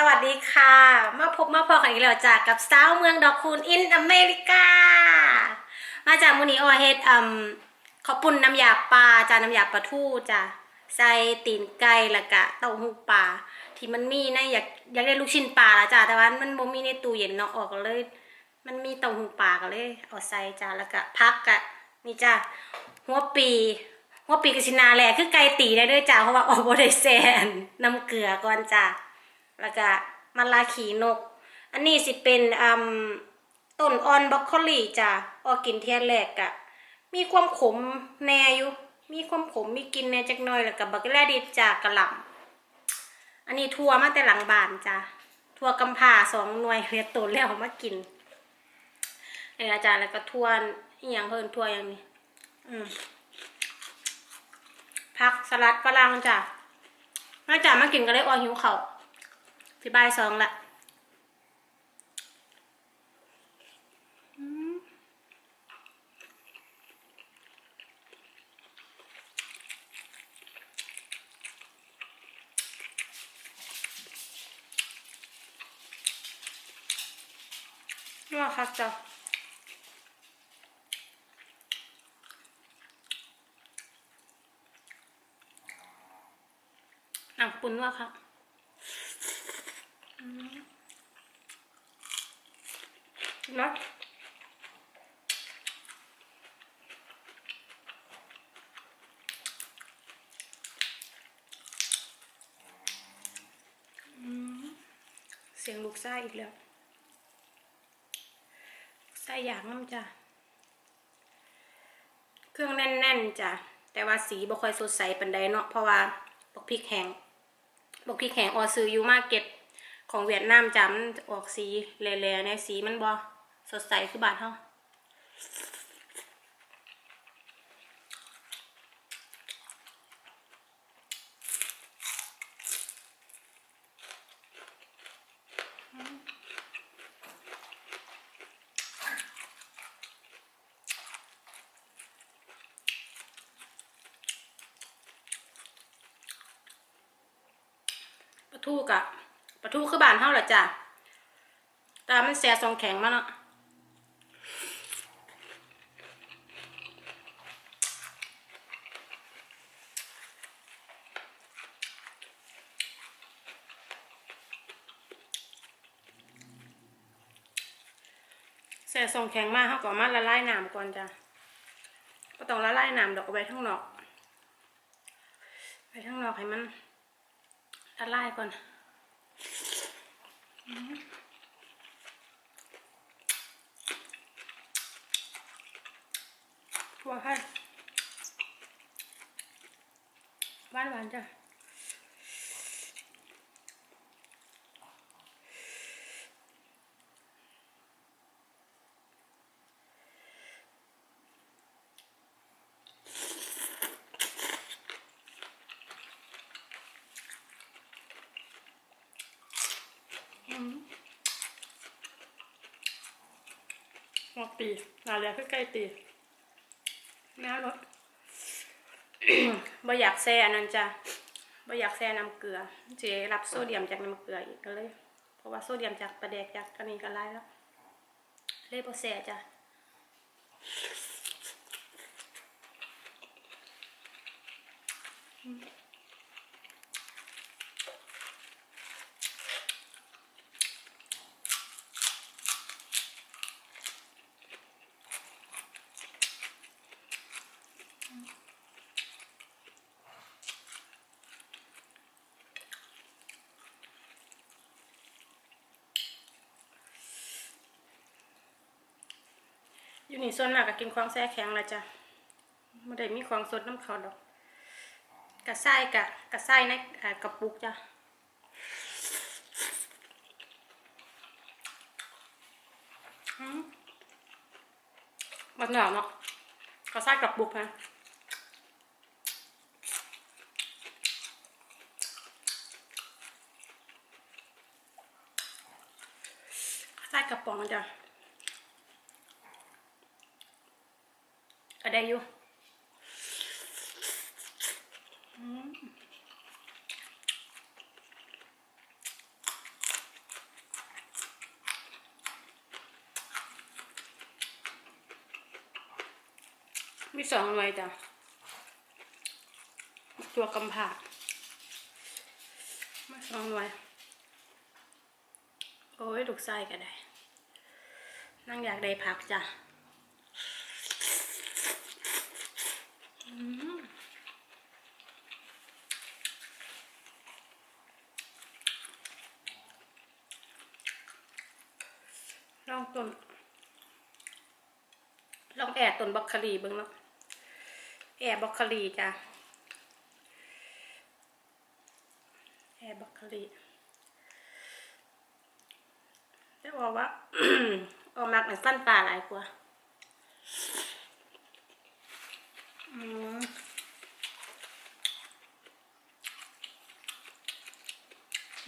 สวัสดีค่ะ มาพบมาพอกันอีกแล้วจากกับสาวเมืองดอกคูณอินอเมริกา มาจากมูนีออเฮดอืมข้าวปุ้นน้ำยาปลาจาน้ำยาปลาทูจ้ะใส่ตีนไก่แล้วก็เต้าหู้ปลาที่มันมีนะอยากอยากได้ลูกชิ้นปลาละจ้ะแต่ว่ามันบ่มีในตู้เย็นเนาะออกเลย มันมีเต้าหู้ปลาก็เลยเอาใส่จ้ะแล้วก็พักกะนี่จ้ะหัวปีหัวปีกบชินาแหละคือไก่ตีได้ด้วยจ้ะเพราะว่าออกบ่ได้แซนน้ำเกลือก่อนจ้ะ แล้วก็มะลาขีนก อันนี้สิเป็นอืมต้นออนบรอกโคลีจ้ะออกินเทียนแรกกะ มีความขมแน่อยู่ มีความขมมีกินแน่จักหน่อยแล้วก็บักแลดีจากกระหล่ำอันนี้ทัวมาแต่หลังบานจ้ะทัวกำพร้าสองหน่วยเรียตนแล้วเอามากินนี่อาจารย์แล้วก็ทัวอีหยังเพิ่นทัวอย่างนี้ อืมผักสลัดฝรั่งจ้ะอาจารย์มากินก็เลยออหิวเขาว สิบายสองละนัวครับจ้ะอะปุ่นนัวครับ นะเสียงลูกไส้อีกแล้วไส้อยากน้ำจ้ะ เครื่องแน่นๆจ้ะ แต่ว่าสีบ่ค่อยสดใสปันใดเนาะ เพราะว่าบกพริกแห้งบกพริกแห้งออซื้ออยู่มาร์เก็ต ของเวียดนามจำออกสีแหล่ๆเนี่ยสีมันบอสดใสคือบาทเฮาปลาทูกะ ปลาทูคือบานเฮาแหละจ้ะต่มันแซ่ทรงแข็งมาเนาะแซ่ทรงแข็งมากเขาก็เอามาละลายน้ำก่อนจ้ะก็ต้องละลายน้ำดอกไว้ข้งนอกไว้ข้งนอกให้มันละลายก่อน ถั่วให้หวานหวานๆจ้ะอืม ตีนาเรียคือใกล้ตีน้ารถบ่อยากแซ่อันนั้นจ้ะบ่อยากแซ่น้ำเกลือเจรับโซเดียมจากน้ำเกลืออีกก็เลย เพราะว่าโซเดียมจากประแดกจากอันนี้ก็ไล่แล้ว เลยบ่แซ่จ้ะ อยู่นี่ส่วนมากก็กินของแซ่แข็งละจ้ะไม่ได้มีของสดน้ำเขาดอกกระไส้กะกระไส้ในอ่ากระปุกจ้ะมันหนาวเนาะกระไส้กระปุกฮะกระไส้กระป๋องจ้ะ ก็ได้อยู่มีสองหน่วยจ้ะ ตัวกำผามาสองหน่วย โอ้ยลูกไส้ก็ได้ นั่งอยากได้ผักจ้ะ ลองต้นลองแอดต้นบักคลีเบิ่งเนาะแอดบักคลีจ้ะแอดบักคลีจะบอกว่าออกมักเหมือนฟันปลาหลายกว่า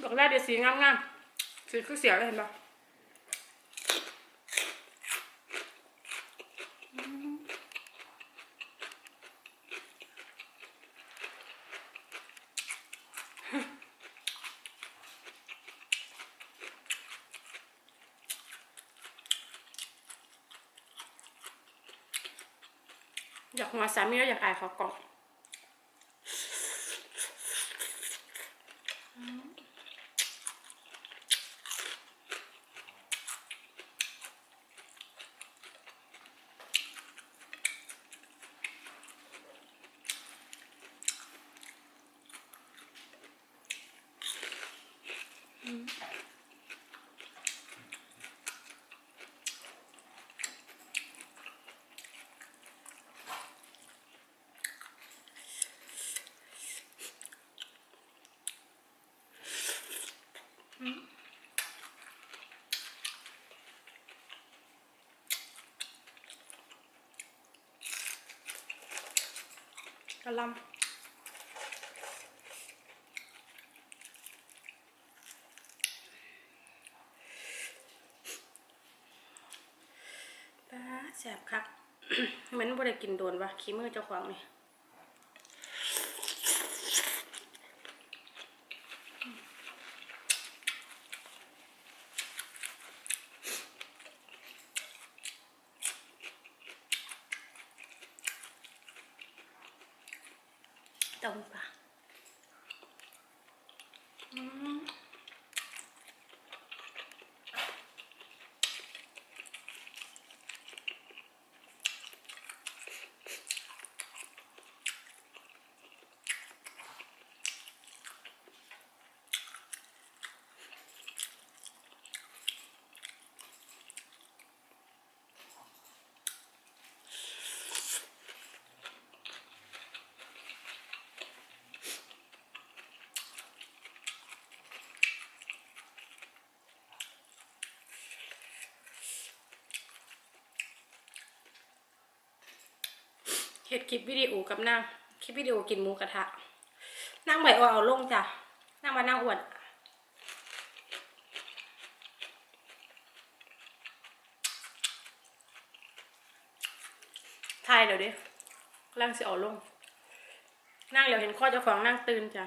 บอกได้เดี๋ยวสีงามๆสีคือเสียเลยเห็นปะ อยากมาสามีแล้วอยากอายเขาก่อนะลำป้าแสบครับเหมือนบ่ได้กินโดนวะขี้มือเจ้าของนี่เต้าหู้ปลาอืม เฮ็ดคลิปวิดีโอกับนางคลิปวิดีโอกินหมูกระทะนางใบเอเอาลงจ้ะนางว่านางอวนทายเดี๋ยวดิร่างสิเอาลงนั่งเดี๋ยวเห็นข้อเจ้าของนั่งตื่นจ้ะ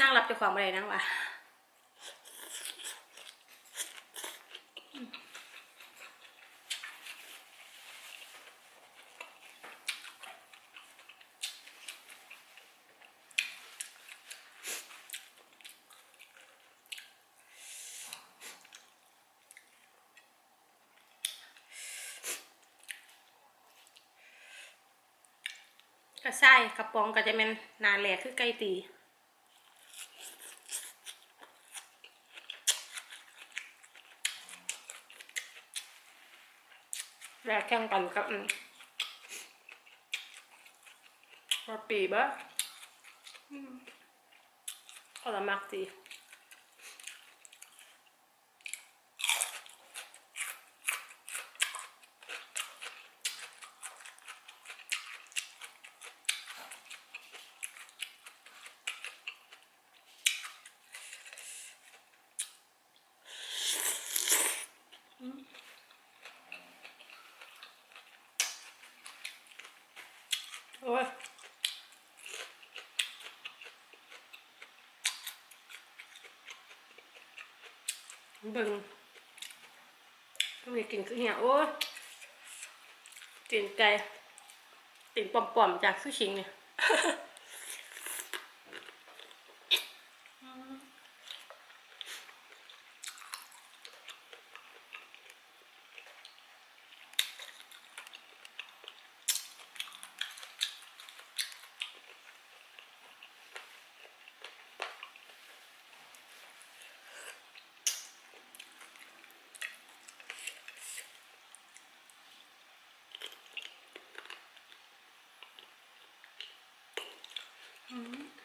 นั่งรับเจ้าของอะไรนั่งวะ ก็ใช่กระป๋องก็จะเป็นหนาแหลกคือไก่ตีแหลกแข่งกันกับอืมว่าปีบะอืมก็ละมักดีโอ้ย เบิ่งมีกินคือเหี่ยโอ้ยตีนไก่ตีนป่อมๆจากคือชิงเนี่ย 嗯。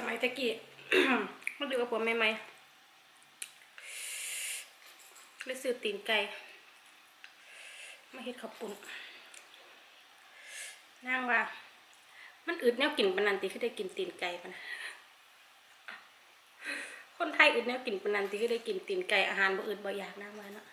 สมัยตะกี้มาดูกับผมไหมไหมเลยซื้อตีนไก่มาเฮ็ดข้าวปุ้นนั่งว่า มันอึดแนวกินปนันติคือได้กินตีนไก่ปะนะคนไทยอึดแนวกินปนนันติคือได้กินตีนไก่อาหารบ่อึดบ่อยากนั่งว่าเนาะ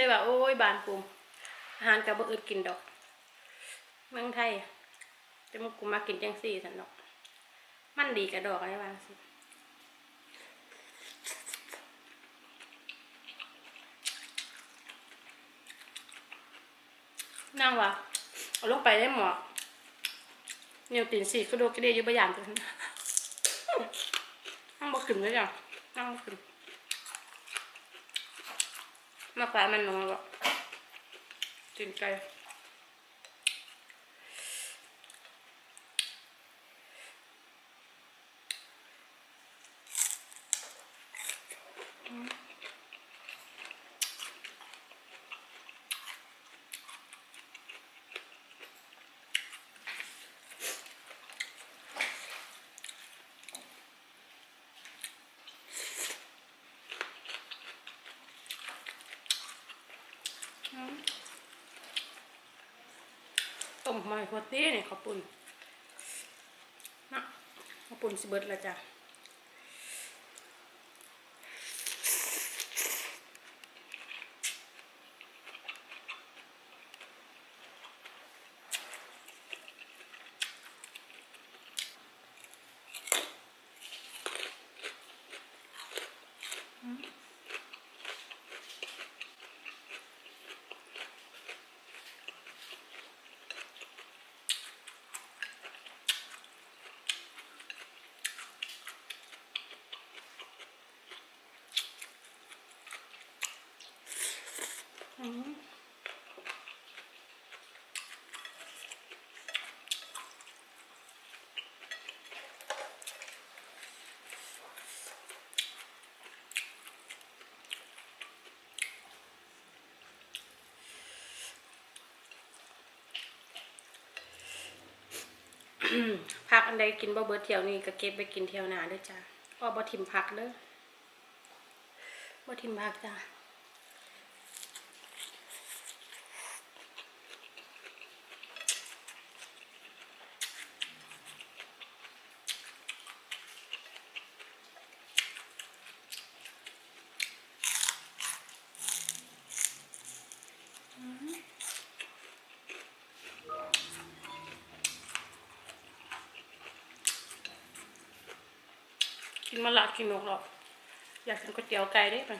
เลยว่าโอ้ยบานปุ่มอาหารกับบ่อึดกินดอก เมืองไทยจะมากูมากินจังซี่สันดอก มันดีกับดอกอะไรบางสินั่งวะเอาลงไปได้หมอเนี่ยตีนสี่ก็โดกระเดียยู่บยานตัวนั้นนั่งบ่ขึ้นเลยจ้ะนั่งบ่ขึ้น มากกว่ามันลงแล้วตีนไก่ มหอยหัวตี้เนี่ยขอบุญนนะข้าวปุ้นสิเบิดละจ้ะ ผักอันใดกินบ่เบิดเที่ยวนี้ก็เก็บไปกินเที่ยวหนาด้อจ้ะอ้อบ่ทิมผักเด้อบ่ทิมผักจ้ะ กินมาละกินนกหรอกอยากกินก๋วยเตี๋ยวไก่ได้ปะ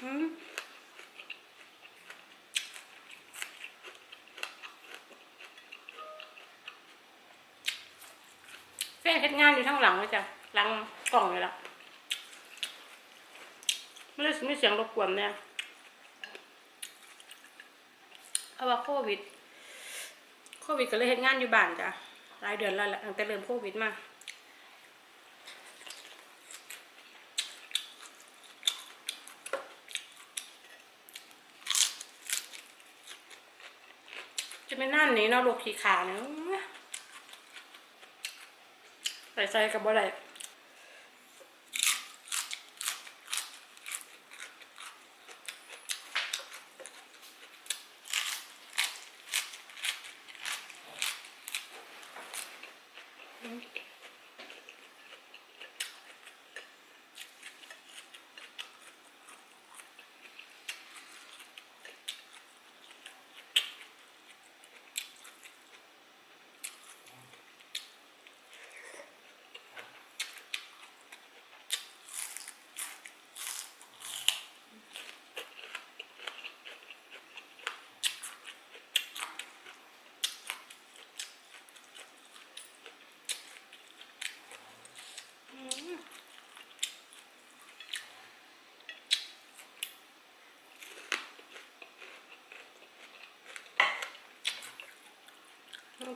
อืมแฟนเฮ็ดงานอยู่ทั้งหลังเลยจ้ะหลังกล่องเลยล่ะ ไม่ได้ไม่เสียงรบกวนเนี่ย เพ ราะว่าโควิด โควิดก็เลยเฮ็ดงานอยู่บ้านจ้ะหลายเดือนแล้วแหละตั้งแต่เริ่มโควิดมาจะไม่นั่นนี้เนาะลูกขี้ขาเนี่ยใส่ใส่กับบ่ได้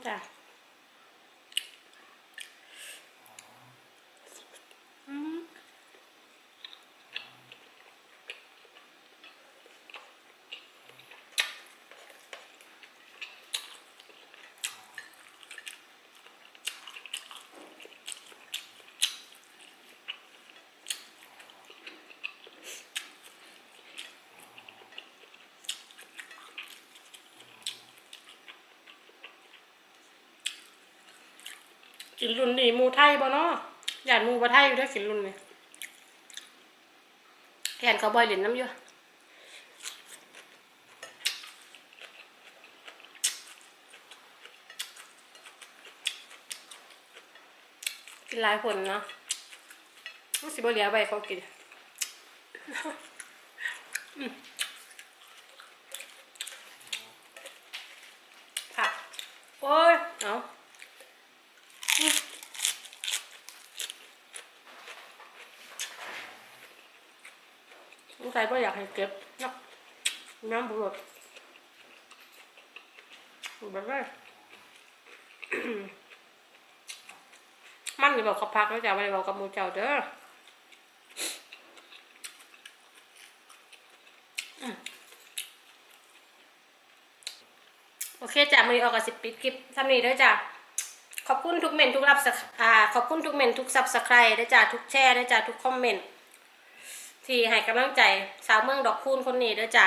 จ้ะอืม กินรุ่นนี่มูไทยบ่เนาะอยากหมูบ่ไทยอยู่ได้อกินรุ่นนี่แขนเขาบอยเหรียญน้ำอยู่กินหลายคนเนาะมันสิบเหลียไปเขากิน อืมค่ะโอ้ย เอา สงสัยว่าอยากให้เก็บน้ำบุหรี่แบบนี้มันนี่บอกเขาพักแล้วจ้ะไม่ได้บอกกับมูเจ้าเด้อโอเคจ้ะมือนี้ออกกับสิบปิดคลิปทำนี้ด้อจ้ะขอบคุณทุกเมนทุกรับสักอ่าขอบคุณทุกเมนทุกซับสไครต์ด้วยจ้ะทุกแชร์ด้วยจ้ะทุกคอมเมนต์ ที่ให้กำลังใจสาวเมืองดอกคูณคนนี้เด้อจ้ะ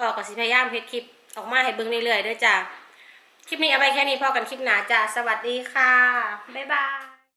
ออกกับสิพยายามเพจคลิปออกมาให้เบิ่งเรื่อยๆเด้อจ้ะคลิปนี้เอาไปแค่นี้พอกันคลิปหนาจ้ะสวัสดีค่ะ บ๊ายบาย